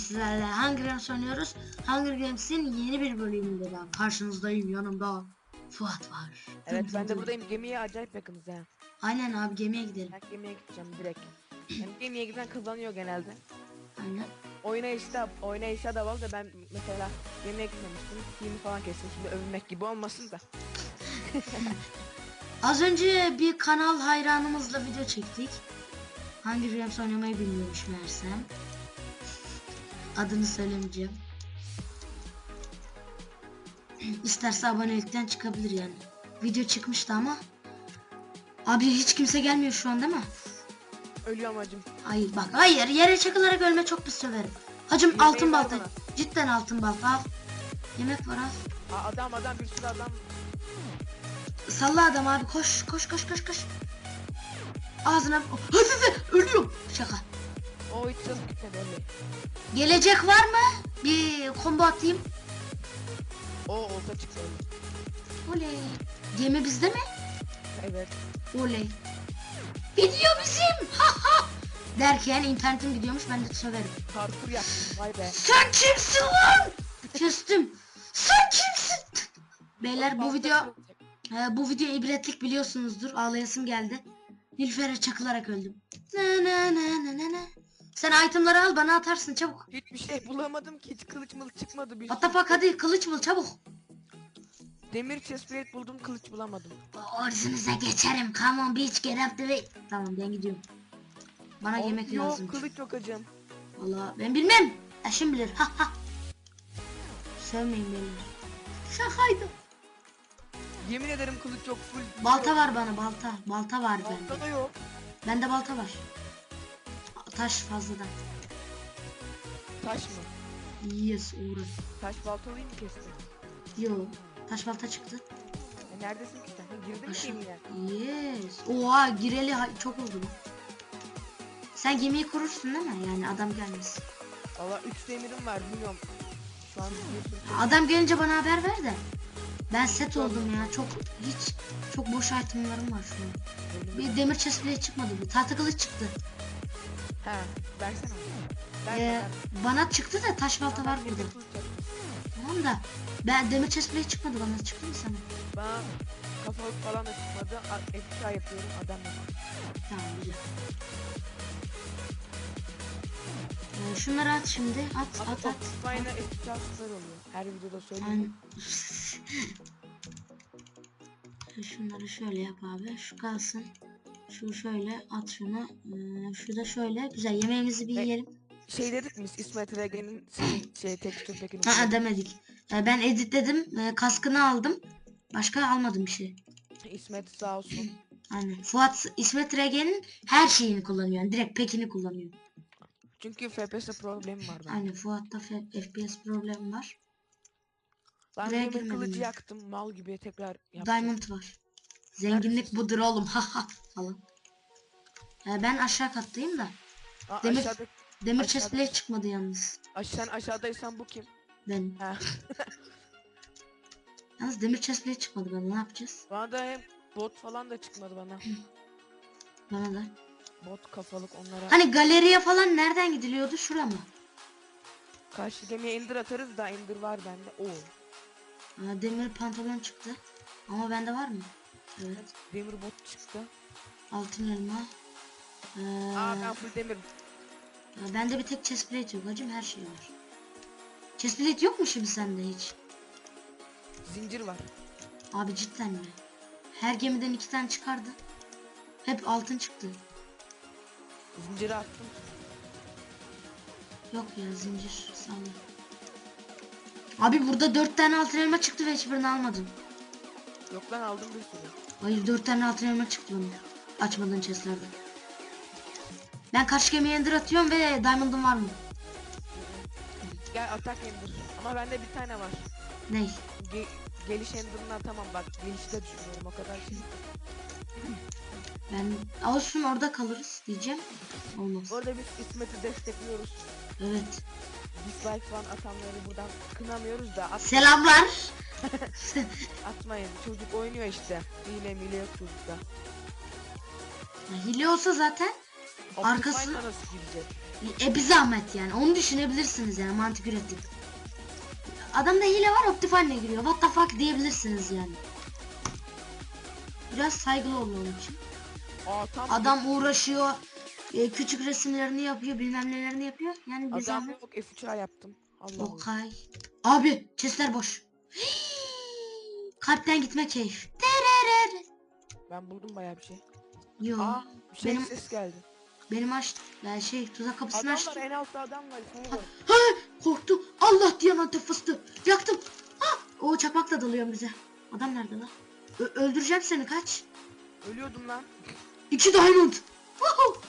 sizlerle Hunger Games oynuyoruz. Hunger Games'in yeni bir bölümünde ben karşınızdayım. Yanımda Fuat var. Evet ben de buradayım. Gemiye acayip yakınız ha. Aynen abi gemiye gidelim. Ben gemiye gideceğim direkt. Yani gemiye giden kazanıyor genelde. Aynen. Oynayışta da oynayışta da var da ben mesela gemiye gitmemiştim. Filmi falan kestim. Şimdi övünmek gibi olmasın da. Az önce bir kanal hayranımızla video çektik. Hunger Games oynamayı bilmiyormuş meğersem. Adını söylemeyeceğim. İsterse abonelikten çıkabilir yani. Video çıkmıştı ama. Abi hiç kimse gelmiyor şu an değil mi? Ölüyorum acım. Hayır bak hayır yere çakılarak ölme çok pis söverim. Hacım Yemeği altın balta. bana. Cidden altın balta al. Yemek var al. Aa, adam adam bir sürü adam. Salla adam abi koş koş koş koş koş. Ağzına hadi hadi ölüyorum. Şaka. O canım gitmedi. Gelecek var mı? Bir combo atayım. O olsa öyle. Oley. Gemi bizde mi? Evet. Oley. Video bizim. Ha ha. Derken internetim gidiyormuş ben de söverim. Parkur yaptım vay be. Sen kimsin lan? Küstüm. Sen kimsin? Beyler bu video. Ee, bu video ibretlik biliyorsunuzdur. Ağlayasım geldi. Nilüfer'e çakılarak öldüm. Na na na na na na. Sen itemları al bana atarsın çabuk. Hiçbir şey bulamadım ki hiç kılıç mılıç çıkmadı bir What the fuck hadi kılıç bul çabuk. Demir chestplate buldum kılıç bulamadım. Orzinize geçerim. Come on bitch get up the way. Tamam ben gidiyorum. Bana O- yemek yok, lazım. kılıç yok acım. Valla ben bilmem. Eşim bilir. Ha ha. Sevmeyin beni. Şakaydı. Yemin ederim kılıç yok full. Balta var bana balta. Balta var Balta bende. da yok. Bende balta var. Taş fazladan. Taş mı? Yes uğraş. Taş baltalıyı mı kestin? Yo. Taş balta çıktı. E neredesin ki sen? Ha, Girdin mi Aşağı. gemiye? Yes. Oha gireli ha- çok oldu bu. Sen gemiyi kurursun değil mi? Yani adam gelmez. Valla 3 demirim var bilmiyorum. Şu an bir sürü şey- Adam gelince bana haber ver de. Ben set oldum ya. Çok hiç çok boş itemlarım var şu an. Bir demir chest bile çıkmadı bu. Tahta kılıç çıktı. He versene. Ver Ee, bana çıktı da taş balta var Ben burada. Tamam da ben demir chest bile çıkmadı bana. Çıktı mı sana? Bana kafalık falan da çıkmadı. A- Efka yapıyorum adam yok. Tamam güzel. Ee, şunları at şimdi. At at at. Aynı efka süper oluyor. Her videoda söylüyorum. Şunları şöyle yap abi. Şu kalsın. Şu şöyle at şunu. Ee, şu da şöyle. Güzel yemeğimizi bir E, yiyelim. Şey dedik mi İsmet Regen'in senin şey tekstür pekini. Ha demedik. Ee, ben editledim. Ee, kaskını aldım. Başka almadım bir şey. İsmet sağ olsun. Aynen. Fuat İsmet Regen'in her şeyini kullanıyor. Yani direkt pekini kullanıyor. Çünkü FPS problemi var bende. Aynen Fuat'ta F- FPS problemi var. Ben demir girmedim kılıcı ya. yaktım mal gibi tekrar yaptım. Diamond var. Zenginlik budur oğlum. Haha falan. Ee, ben aşağı kattayım da. Aa, demir- aşağıda, Demir chest bile çıkmadı yalnız. aş- sen aşağıdaysan bu kim? Ben. Ha. Yalnız demir chest bile çıkmadı bana. Ne yapacağız? bana da hem bot falan da çıkmadı bana. Bana da. Bot kafalık onlara. Hani galeriye falan nereden gidiliyordu? Şura mı? Karşı gemiye ender atarız da ender var bende. Oo. Aa, demir pantolon çıktı. Ama bende var mı? Evet. Demir bot çıktı. Altın elma. Ee, Aa ben full demirim. ya bende bir tek chestplate yok hacım her şey var. Chestplate yok mu şimdi sende hiç? Zincir var. Abi cidden mi? Her gemiden iki tane çıkardı. Hep altın çıktı. Zinciri attım. Yok ya zincir salla. Abi burada dört tane altın elma çıktı ve hiçbirini almadım. Yok lan aldım bir sürü. Hayır dört tane altın elma çıktı bana. Açmadığın chestlerde. Ben karşı gemiye ender atıyorum ve diamond'ım var mı? Gel atak ender. Ama bende bir tane var. Ney? Ge geliş ender'ını atamam bak. Gelişi de düşünüyorum o kadar şey. Ben olsun orada kalırız diyeceğim. Olmaz. Bu arada biz İsmet'i destekliyoruz. Evet. Dislike falan atanları buradan kınamıyoruz da Selamlar. atmayın. Çocuk oynuyor işte. Hile mile yok çocukta. Hile olsa zaten Arkası- Optifine'la nasıl girecek? E bir zahmet yani. Onu düşünebilirsiniz yani mantık üretip. Adamda hile var Optifine'le giriyor. What the fuck diyebilirsiniz yani. Biraz saygılı olun onun için. Aa tam Adam uğraşıyor. e, küçük resimlerini yapıyor. Bilmem nelerini yapıyor. Yani bir Adam zahmet. yok F3'a yaptım. Allah Allah. Okay. Abi chestler boş. Kalpten gitme keyif. Tererer. Ben buldum bayağı bir şey. Yo. Aa bir şey benim- ses geldi. Benim açtım. Yani şey tuzak kapısını Adam açtım. var en altta adam var. Var. Ha, korktum. Allah diyen antep fıstığı. Yaktım. Ha, o çakmakla dalıyor bize. Adam nerede lan? Ö- öldüreceğim seni kaç. Ölüyordum lan. İki diamond. Woohoo.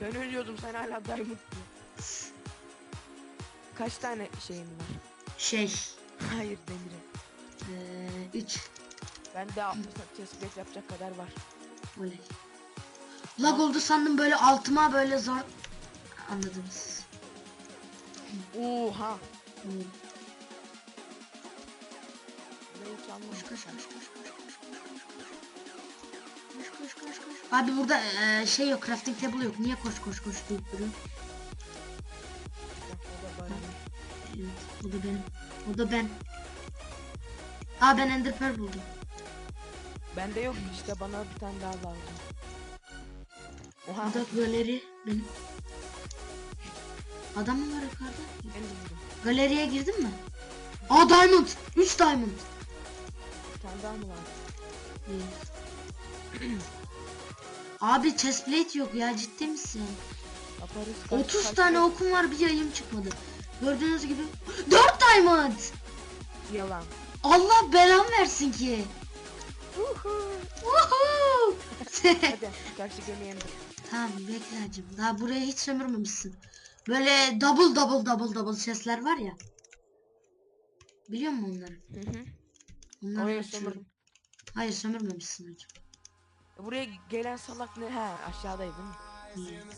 Ben ölüyordum sen hala diamond. Kaç tane şeyin var? Şey. Hayır demirim. Eee üç. Ben de 60 chestplate yapacak kadar var. Oley. Lag oldu sandım böyle altıma böyle zor. Anladınız. Oha. Hmm. Koş anlamadım. koş koş koş koş koş koş koş koş koş koş. Abi burada eee, şey yok crafting table yok. Niye koş koş koş deyip duruyor? Evet, o da benim. O da ben. Aa ben Ender Pearl buldum. Bende yok işte bana bir tane daha lazım. Oha. Bu da galeri benim. Adam mı var yukarıda? Ben de buldum. Galeriye girdin mi? Aa diamond. 3 diamond. Bir tane daha mı var? Abi chestplate yok ya ciddi misin? Yaparız. Kaç- 30 kaç- tane okum var bir yayım çıkmadı. Gördüğünüz gibi 4 diamond. Yalan. Allah belam versin ki. Woohoo. Hadi karşı gemiye indir. tamam bekle hacım. Daha buraya hiç sömürmemişsin. Böyle double double double double chestler var ya. Biliyor musun onları? Hı hı. Oraya açıyorum. sömürdüm. Hayır sömürmemişsin hacım. Buraya gelen salak ne? He aşağıdaydı değil mi? Hmm.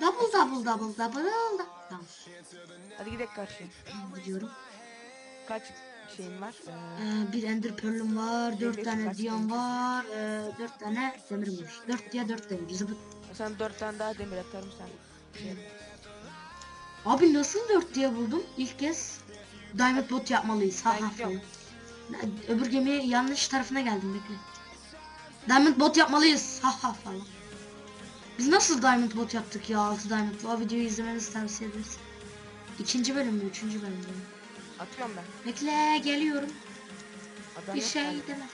Double double double double double. Tamam. Hadi gidelim karşıya. Gidiyorum. Kaç şeyin var? Ee, Ee, bir ender pearl'üm var, dört Demir tane demir? var, ee, dört tane demirim var. Dört diye dört demir. Zıbıt. sen dört tane daha demir atarım sen. Şey, Abi nasıl dört diye buldum? İlk kez diamond bot yapmalıyız. Ha ha falan. Ne- Öbür gemiye yanlış tarafına geldim bekle. Diamond bot yapmalıyız. Ha ha falan. Biz nasıl diamond bot yaptık ya 6 diamond. O videoyu izlemenizi tavsiye ederiz. İkinci bölüm mü? Üçüncü bölüm mü? Atıyorum ben. Bekle geliyorum. Adam Bir şey galiba. deme.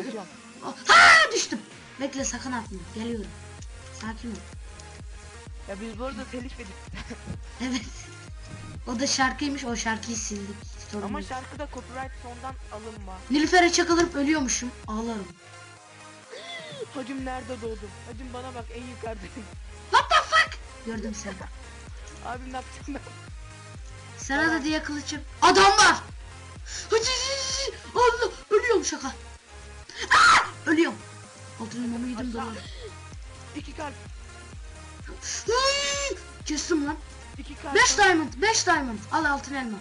Atıyorum. Ha düştüm. Bekle sakın atma. Geliyorum. Sakin ol. Ya biz bu arada telif yedik. Evet. O da şarkıymış. O şarkıyı sildik. Sorun Ama yok. şarkıda copyright sondan alınma. Nilüfer'e çakılıp ölüyormuşum. Ağlarım. Hacım nerede doğdum? Hacım bana bak en yukarıdayım. What the fuck? Gördüm seni. Abim ne yaptın? Sana da diye kılıçım. Adam var. Allah. Ölüyorum şaka. Aa! Ölüyorum. Altın elmamı yedim dolar. İki kalp. Kestim lan. iki kalp. 5 diamond. 5 diamond. Al altın elma.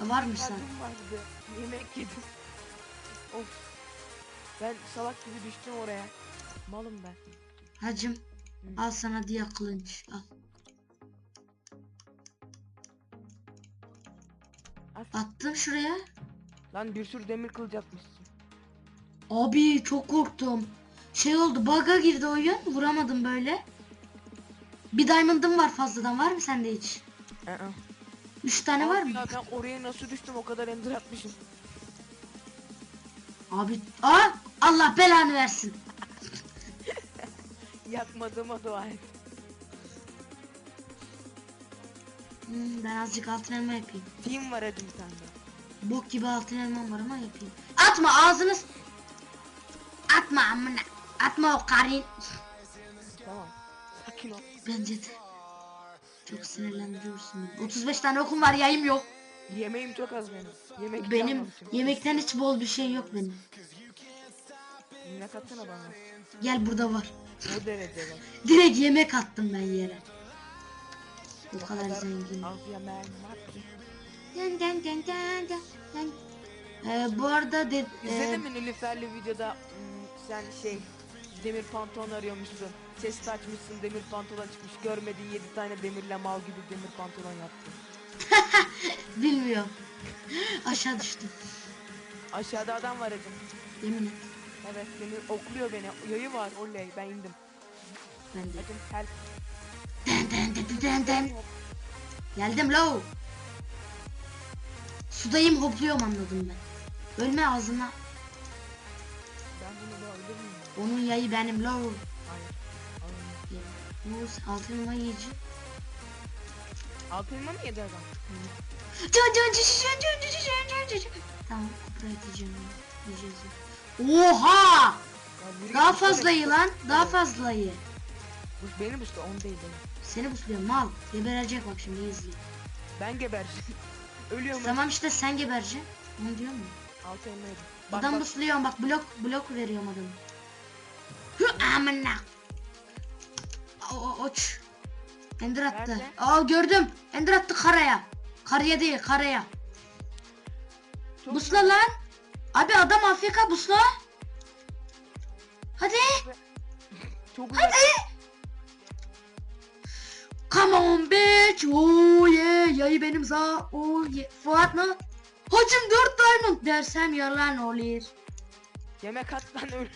Ya varmış sen. Vardı. Yemek yedim. Of. Ben salak gibi düştüm oraya. Malım ben. Hacım. Al sana diye kılınç. Al. At. Attım şuraya. Lan bir sürü demir kılıç atmışsın. Abi çok korktum. Şey oldu bug'a girdi oyun. Vuramadım böyle. Bir diamond'ım var fazladan. Var mı sende hiç? Aa. 3 tane var Abi mı? Ya ben oraya nasıl düştüm o kadar ender atmışım. Abi aa Allah belanı versin. Yakmadığıma dua et. Hmm, ben azıcık altın elma yapayım. Team var hadi bir tane de. Bok gibi altın elmam var ama yapayım. Atma ağzınız. Atma amına. Atma o karin. Tamam. Sakin ol. Bence de. Çok sinirlendiriyorsun beni. 35 tane okum var yayım yok. Yemeğim çok az benim. Yemek Benim yapmamışım. yemekten hiç bol bir şey yok benim. Ne katsana bana. Gel burada var. O derece bak. Direkt yemek attım ben yere. O kadar zengin. Dın dın dın dın dın dın. Ee, bu arada de, İzledin e, mi Nilüfer'li videoda hmm, sen şey demir pantolon arıyormuşsun. Ses açmışsın demir pantolon çıkmış. Görmediğin 7 tane demirle mal gibi demir pantolon yaptın. Bilmiyorum. Aşağı düştüm. Aşağıda adam var Ecem. Yemin et. Evet demir okluyor beni. Yayı var oley ben indim. Ben de. Ecem help. Den. Geldim lo. Sudayım hopluyorum anladım ben. Ölme ağzına. Ben bunu mıyım? Onun yayı benim lo. Hayır. Muz altın elma yiyici. Altın mı yedi adam? Can can can can can can can can can. Tamam yiyeceğim. ya, Yiyeceğiz. Oha! Daha fazla yürü. ye lan. Daha fazla ye. Bu benim usta on değil benim. Seni busluyorum mal. Geberecek bak şimdi izle. Ben gebereceğim. Ölüyorum. Tamam işte sen gebereceksin. Onu diyor mu? Altın elma yedim. Bak Adam bak. busluyorum bak blok blok veriyorum adamı. Hı amına. O, o, oç. Ender attı. Nerede? Aa gördüm. Ender attı karaya. Karaya değil karaya. Çok Busla lan. Abi adam Afrika busla. Hadi. Çok güzel. Come on bitch. Oh yeah. Yayı benim za. Oh yeah. Fuat mı? Hacım 4 diamond dersem yalan olur. Yemek at lan öl.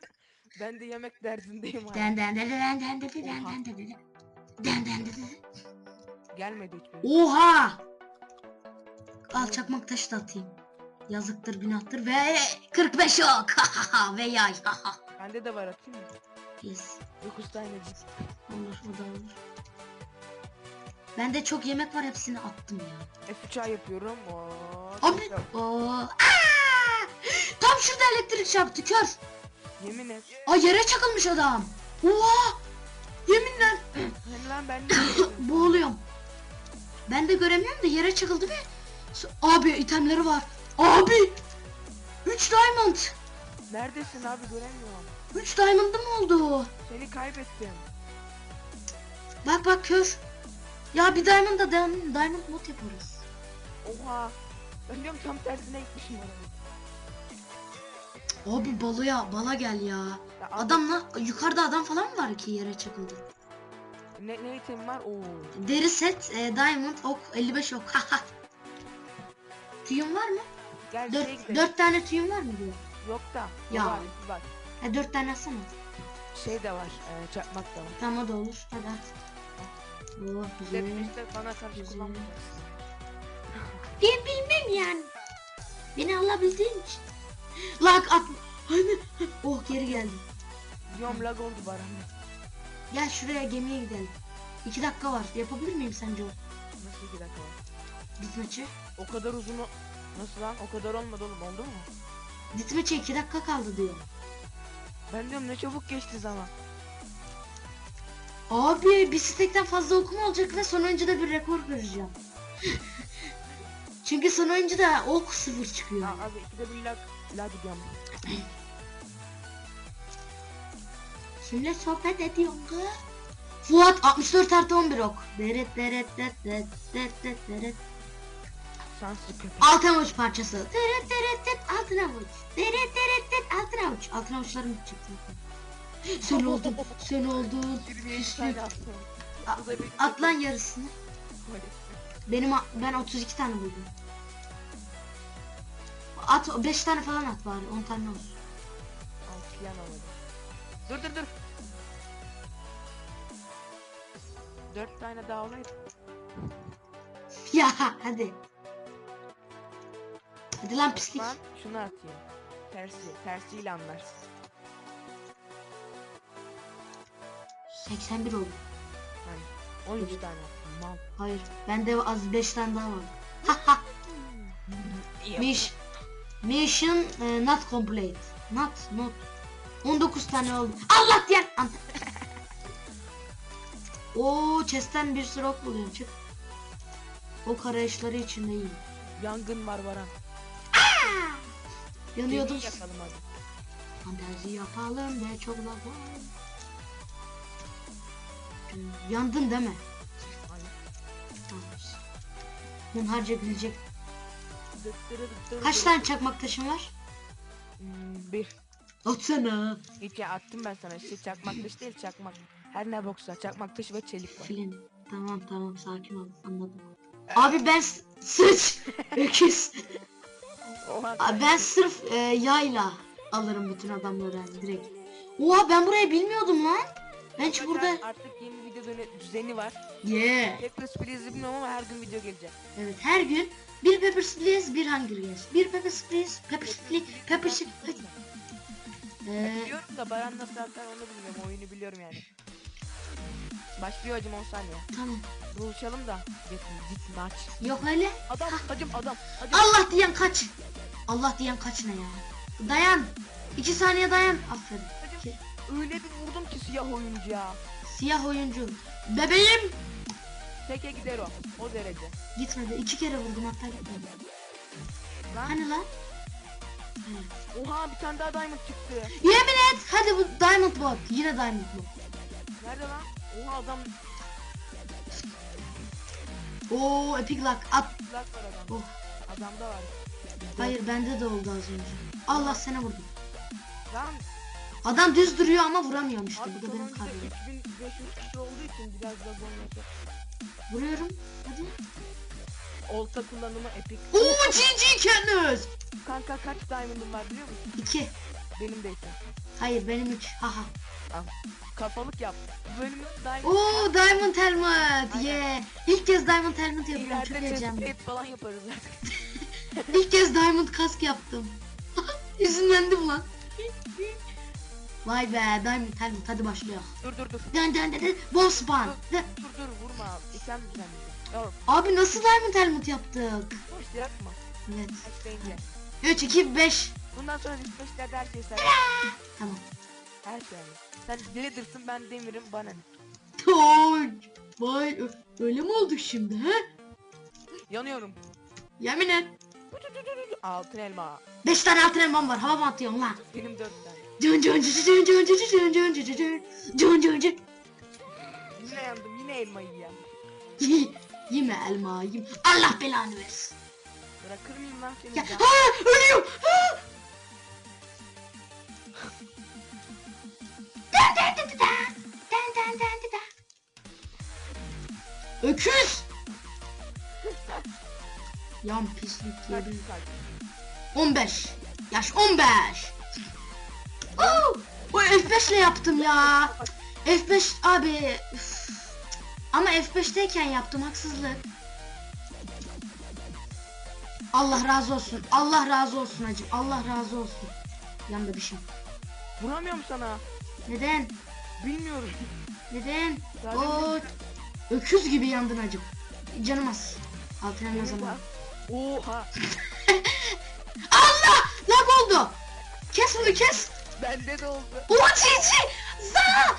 ben de yemek derdindeyim hala. Den den den den den den den den den den den. Den den. Gelmedi hiçbir. Oha! Al çakmak taşı da atayım. Yazıktır günahtır ve 45 ok. ve yay. Bende de var atayım mı? yes. 9 tanecik. Olur o da olur. Bende çok yemek var hepsini attım ya. F3 yapıyorum. Oo, Abi. çok. Oo. Aa! Tam şurada elektrik çarptı kör. Yemin et. Ay yere çakılmış adam. Oha! Yeminle Hem lan ben boğuluyorum. Ben de göremiyorum da yere çakıldı ve S- abi itemleri var. Abi! 3 diamond. Neredesin abi göremiyorum. 3 diamond'ım oldu. Seni kaybettim. Bak bak kör. Ya bir diamond'da diamond, diamond mod yaparız. Oha. Ben diyorum tam tersine gitmişim oraya. Abi balıya bala gel ya. Ya abi, Adamla yukarıda adam falan mı var ki yere çakıldı? Ne, ne item var? Oo. Deri set, e, diamond, ok, 55 ok. Haha. tüyün var mı? Gel şeye 4, gidelim. 4 tane tüyün var mı diyor. Yok da. Ya. Var, var. Ha 4 tane atsana. Şey de var. E, çakmak da var. Tamam o da olur. Hadi at. Güzel. Hep işte bana karşı kullanmayacaksın. Bilmem yani. Beni alabildiğin için. Lag at. Hani. Oh geri geldim. Diyorum lag oldu bana. Gel şuraya gemiye gidelim. 2 dakika var. Yapabilir miyim sence o? Nasıl iki dakika var? Ditmeçe. O kadar uzun o... Nasıl lan? O kadar olmadı oğlum. Oldu mu? Ditmeçe 2 dakika kaldı diyor. Ben diyorum ne çabuk geçti zaman. Abi bir stekten fazla okuma olacak ve son oyuncuda bir rekor kıracağım. Çünkü son oyuncuda ok sıfır çıkıyor. Ya abi ikide bir lag... Lag. Kimle sohbet ediyorsun kız? Fuat 64 artı 11 ok. Deret deret deret deret deret deret. Altın avuç parçası. Deret deret deret altın avuç. Deret deret deret altın avuç. Altın avuçlarım çıktı. Sen oldun. Sen oldun. 23 tane attım. A- Bu da bir- At lan yarısını. Benim ben 32 tane buldum. At 5 tane falan at bari 10 tane olsun. Altı yan oldu. Dur dur dur. Dört tane daha olaydı. Ya hadi. Hadi lan pislik. Ben şunu atayım. Tersi. Tersiyle anlarsın. 81 oldu. Hani 13 tane attım. Mal. Hayır. Bende az 5 tane daha var. Mish. Mission e, not complete. Not not. 19 tane oldu. Allah diyen. An- Oo chest'ten bir sürü ok buluyorum çık. Ok arayışları içindeyim. Yangın var Baran. Yanıyordum. Yakalım hadi. Fantezi yapalım ve çok laf var. Yandın değil mi? Aynen. Tamam. Gülecek. Kaç tane çakmak taşın var? Hmm, bir. Atsana. Ya attım ben sana. Şey çakmak dış değil çakmak. Her ne boksa çakmak dış ve çelik var. Filin. Tamam tamam sakin ol anladım. Abi ben sıç. Öküz. Abi ben sırf e, yayla alırım bütün adamları yani direkt. Oha ben burayı bilmiyordum lan. Ben hiç burada... Artık yeni video döne- düzeni var. Yeah. Papers, Please'i bilmiyorum ama her gün video gelecek. Evet her gün bir Pepper Please bir Hunger Games. Bir Pepper Please, Pepper Please, Pepper Please. Ee, Biliyorum da Baran nasıl atar onu bilmiyorum. Oyunu biliyorum yani. Başlıyor hacım 10 saniye. tamam. Buluşalım da. Git, git maç. Yok öyle. Adam hacım adam. Hacım. Allah diyen kaç. Allah diyen kaç ne ya? Dayan. İki saniye dayan. Aferin. Öyle bir vurdum ki siyah oyuncu ya. Siyah oyuncu. Bebeğim. Teke gider o. O derece. Gitmedi. İki kere vurdum hatta gitmedi. Lan. Hani lan? Oha bir tane daha diamond çıktı. Yemin et. Hadi bu Diamond Bot. Yine Diamond Bot. Nerede lan? Oha adam Oo Epic Lock. At. lag var adam. Oh. Adamda var. Hayır bende de oldu az önce. Allah sana vurdum. Lan Adam düz duruyor ama vuramıyorum işte. abi Bu da benim karnım. 3500 kişi olduğu için biraz lag olması. Vuruyorum. Hadi. Olta kullanımı epik. Oo GG Kendiniz. Kanka kaç diamond'ım var biliyor musun? 2. Benim de iki. Hayır benim 3. Haha. Al. Kafalık yap. Bölümün diamond. Oo Diamond Helmet. Yeah. İlk kez Diamond Helmet yapıyorum. Çok chestplate falan yaparız artık. İlk kez Diamond kask yaptım. Üzünlendim lan. Vay be Diamond Helmet hadi başlıyor. dur dur dur. Dön dön dön. Boss. Dön. Dur dur vurma abi. Düzenleyeceğim. Yok Abi nasıl Diamond Helmet yaptık? boş yapma. Evet. Başlayınca. 3 2 5. Bundan sonra listeşlerde her şey sen. Tamam. Her şey. Sen Leader'sın ben Demir'im bana ne? Vay öyle mi olduk şimdi he? Yanıyorum. Yemin et. Altın elma. 5 tane altın elmam var. Hava mı atıyorsun lan? Benim dört tane. Cın cın cın cın cın cın cın cın cın cın cın cın cın cın. Yine yandım yine elmayı yiyem. Yeme elma yeme. Allah belanı versin. Bırakır mıyım lan seni? Ya, ha, ölüyorum. Ha. Dan, dan, dan, dan, dan. Dan, dan, dan. Öküz. Yan pislik Kaç yedi. kaç. 15. Yaş 15. Oo, o F5 ile yaptım ya. F5 abi. üf. Ama F5'teyken yaptım haksızlık. Allah razı olsun. Allah razı olsun hacım. Allah razı olsun. Yanında bir şey. Vuramıyorum sana. Neden? Bilmiyorum. Neden? Oo, öküz gibi yandın hacım. Canım az. Altın elma zamanı. Oha. Allah! Lag oldu. Kes bunu kes. Bende de oldu. O cici. Za!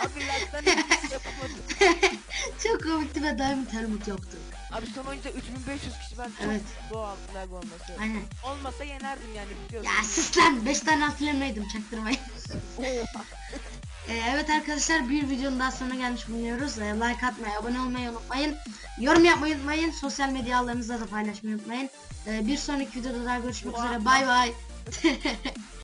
Abi lagdan yapamadım. Çok komikti ve Diamond Helmet yaptı. Abi son oyunda 3500 kişi ben çok Evet. doğal lag olması. Aynen. Olmasa yenerdim yani biliyorsun. Ya sus lan 5 tane atlemeydim çaktırmayın. Ee, evet arkadaşlar bir videonun daha sonuna gelmiş bulunuyoruz. Ee, like atmayı, abone olmayı unutmayın. Yorum yapmayı unutmayın. Sosyal medya ağlarınızda da paylaşmayı unutmayın. Ee, bir sonraki videoda daha görüşmek üzere. Bay bay.